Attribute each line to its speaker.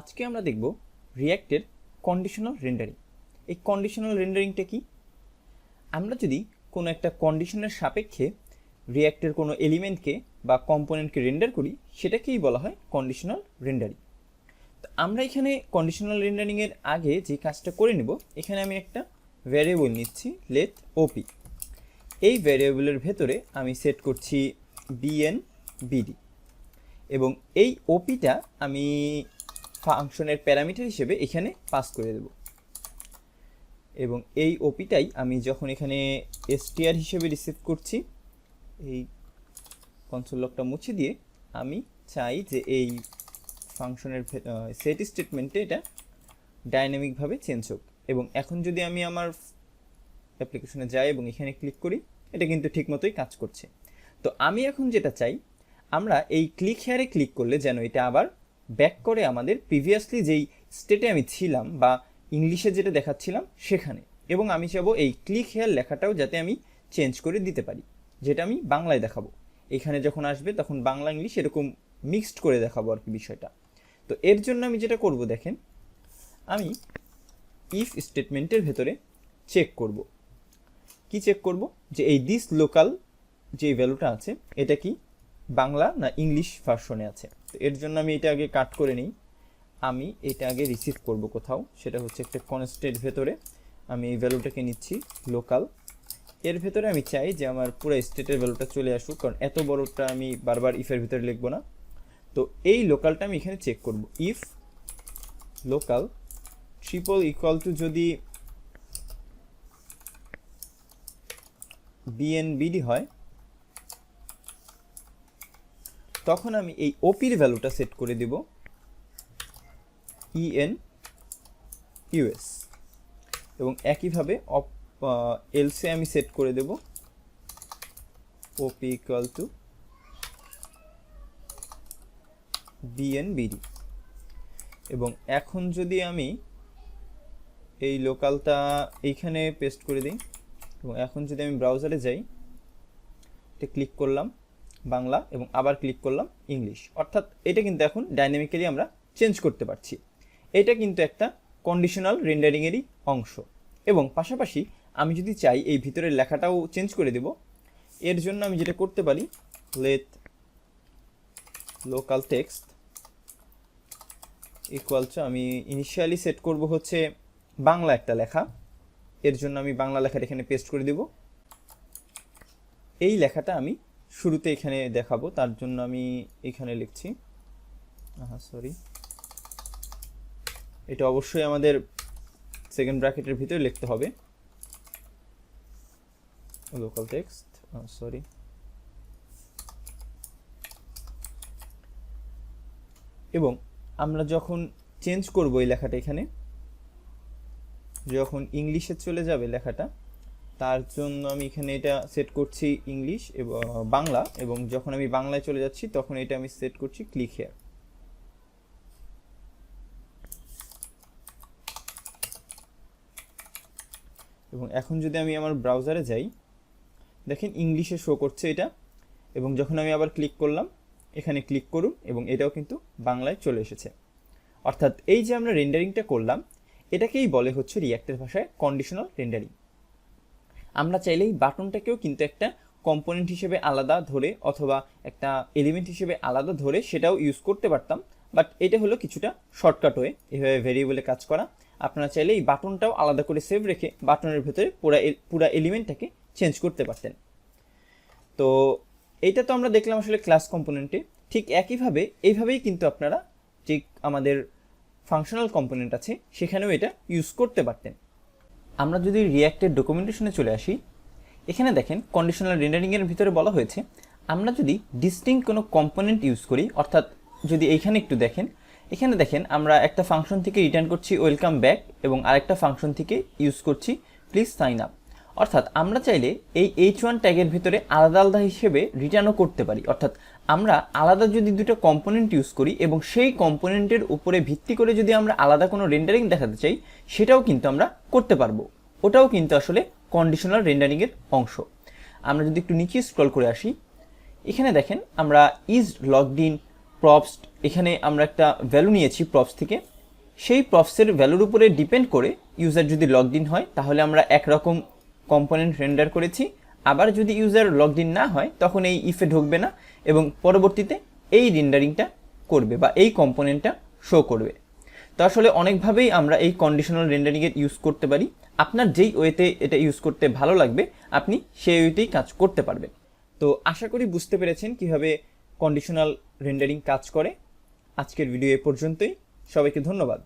Speaker 1: আজকে আমরা দেখব রিয়্যাক্টের কন্ডিশনাল রেন্ডারিং এই কন্ডিশনাল রেন্ডারিংটা কি? আমরা যদি কোনো একটা কন্ডিশনের সাপেক্ষে রিয়্যাক্টের কোনো এলিমেন্টকে বা কম্পোনেন্টকে রেন্ডার করি, সেটাকেই বলা হয় কন্ডিশনাল রেন্ডারিং তো আমরা এখানে কন্ডিশনাল রেন্ডারিংয়ের আগে যে কাজটা করে নেব, এখানে আমি একটা ভ্যারিয়েবল নিচ্ছি লেথ ওপি এই ভ্যারিয়েবলের ভেতরে আমি সেট করছি বিএন বিডি এবং এই ওপিটা আমি ফাংশনের প্যারামিটার হিসেবে এখানে পাস করে দেব। এবং এই ওপিটাই আমি যখন এখানে এসটিআর হিসেবে রিসিভ করছি, এই কনসোল লকটা মুছে দিয়ে আমি চাই যে এই ফাংশনের সেট স্টেটমেন্টে এটা ডাইনামিকভাবে চেঞ্জ হোক। এবং এখন যদি আমি আমার অ্যাপ্লিকেশনে যাই এবং এখানে ক্লিক করি, এটা কিন্তু ঠিকমতোই কাজ করছে। তো আমি এখন যেটা চাই, আমরা এই ক্লিক হেয়ারে ক্লিক করলে যেন এটা আবার ব্যাক করে আমাদের প্রিভিয়াসলি যেই স্টেটে আমি ছিলাম বা ইংলিশে যেটা দেখাচ্ছিলাম সেখানে। এবং আমি চাবো এই ক্লিক হেয়ার লেখাটাও যাতে আমি চেঞ্জ করে দিতে পারি, যেটা আমি বাংলায় দেখাবো। এখানে যখন আসবে তখন বাংলা ইংলিশ এরকম মিক্সড করে দেখাবো আর কি বিষয়টা। তো এর জন্য আমি যেটা করব দেখেন, আমি ইফ স্টেটমেন্টের ভেতরে চেক করব। কি চেক করব? যে এই দিস লোকাল যে ভ্যালুটা আছে, এটা কি বাংলা না ইংলিশ ভার্সনে আছে? এর জন্য আমি এটা আগে কাট করে নিই। আমি এটা আগে রিসিভ করব কোথাও। সেটা হচ্ছে একটা কনস্টের ভেতরে। আমি এই ভ্যালুটাকে নিচ্ছি লোকাল এর ভেতরে আমি চাই যে আমার পুরো স্টেটের ভ্যালুটা চলে আসুক। কারণ এত বড়টা আমি বারবার ইফের ভিতরে লিখব না। তো এই লোকালটা আমি এখানে চেক করব। If local triple equal to যদি বিএনবিডি হয় তখন আমি এই ওপির ভ্যালুটা সেট করে দেব ইএন ইউএস এবং একইভাবে এলসে আমি সেট করে দেব ওপি ইকুয়াল টু বিএনবিডি এবং এখন যদি আমি এই লোকালটা এইখানে পেস্ট করে দিই এবং এখন যদি আমি ব্রাউজারে যাই, এটা ক্লিক করলাম বাংলা এবং আবার ক্লিক করলাম ইংলিশ অর্থাৎ এটা কিন্তু এখন ডাইনামিক্যালি আমরা চেঞ্জ করতে পারছি। এটা কিন্তু একটা কন্ডিশনাল রেন্ডারিংয়েরই অংশ। এবং পাশাপাশি আমি যদি চাই এই ভিতরের লেখাটাও চেঞ্জ করে দেব, এর জন্য আমি যেটা করতে পারি let local text equal to আমি ইনিশিয়ালি সেট করব হচ্ছে বাংলা একটা লেখা। এর জন্য আমি বাংলা লেখাটা এখানে পেস্ট করে দেব। এই লেখাটা আমি শুরুতে এখানে দেখাবো, তার জন্য আমি এখানে লিখছি। হ্যাঁ সরি এটা অবশ্যই আমাদের সেকেন্ড ব্র্যাকেটের ভিতরে লিখতে হবে। লোকাল টেক্সট সরি এবং আমরা যখন চেঞ্জ করব এই লেখাটা এখানে, যখন ইংলিশে চলে যাবে লেখাটা তার জন্য আমি এখানে এটা সেট করছি ইংলিশ এবং বাংলা এবং যখন আমি বাংলায় চলে যাচ্ছি তখন এটা আমি সেট করছি ক্লিক হেয়ার এবং এখন যদি আমি আমার ব্রাউজারে যাই, দেখেন ইংলিশে শো করছে এটা এবং যখন আমি আবার ক্লিক করলাম, এখানে ক্লিক করুন এবং এটাও কিন্তু বাংলায় চলে এসেছে। অর্থাৎ এই যে আমরা রেন্ডারিংটা করলাম, এটাকেই বলে হচ্ছে রিয়াক্টের ভাষায় কন্ডিশনাল রেন্ডারিং আমরা চাইলেই বাটনটাকেও কিন্তু একটা কম্পোনেন্ট হিসেবে আলাদা ধরে অথবা একটা এলিমেন্ট হিসেবে আলাদা ধরে সেটাও ইউজ করতে পারতাম। বাট এটা হলো কিছুটা শর্টকাট হয়ে এভাবে ভেরিয়েবলে কাজ করা। আপনারা চাইলে এই বাটনটাও আলাদা করে সেভ রেখে বাটনের ভেতরে পুরা পুরা এলিমেন্টটাকে চেঞ্জ করতে পারতেন। তো এইটা তো আমরা দেখলাম আসলে ক্লাস কম্পোনেন্টে ঠিক একইভাবে এইভাবেই কিন্তু আপনারা ঠিক আমাদের ফাংশনাল কম্পোনেন্ট আছে, সেখানেও এটা ইউজ করতে পারতেন। আমরা যদি রিয়াক্টের ডকুমেন্টেশনে চলে আসি, এখানে দেখেন কন্ডিশনাল রেন্ডারিংয়ের ভিতরে বলা হয়েছে, আমরা যদি ডিস্টিং কোনো কম্পোনেন্ট ইউজ করি, অর্থাৎ যদি এইখানে একটু দেখেন, এখানে দেখেন আমরা একটা ফাংশন থেকে রিটার্ন করছি ওয়েলকাম ব্যাক এবং আরেকটা ফাংশন থেকে ইউজ করছি প্লিজ সাইন আপ অর্থাৎ আমরা চাইলে এই এইচ ওয়ান ট্যাগের ভিতরে আলাদা আলাদা হিসেবে রিটার্নও করতে পারি। অর্থাৎ আমরা আলাদা যদি দুটো কম্পোনেন্ট ইউজ করি এবং সেই কম্পোনেন্টের উপরে ভিত্তি করে যদি আমরা আলাদা কোনো রেন্ডারিং দেখাতে চাই, সেটাও কিন্তু আমরা করতে পারব। ওটাও কিন্তু আসলে কন্ডিশনাল রেন্ডারিংয়ের অংশ। আমরা যদি একটু নিচে স্ক্রল করে আসি, এখানে দেখেন আমরা ইজ লগড ইন প্রপস এখানে আমরা একটা ভ্যালু নিয়েছি প্রপস থেকে। সেই প্রপসের ভ্যালুর উপরে ডিপেন্ড করে ইউজার যদি লগড ইন হয়, তাহলে আমরা একরকম কম্পোনেন্ট রেন্ডার করেছি। আবার যদি ইউজার লগ ইন না হয়, তখন এই ইফে ঢুকবে না এবং পরবর্তীতে এই রেন্ডারিংটা করবে বা এই কম্পোনেন্টটা শো করবে। তো আসলে অনেকভাবেই আমরা এই কন্ডিশনাল রেন্ডারিংয়ের ইউজ করতে পারি। আপনার যেই ওয়েতে এটা ইউজ করতে ভালো লাগবে, আপনি সেই ওয়েতেই কাজ করতে পারবেন। তো আশা করি বুঝতে পেরেছেন কীভাবে কন্ডিশনাল রেন্ডারিং কাজ করে। আজকের ভিডিও এ পর্যন্তই। সবাইকে ধন্যবাদ।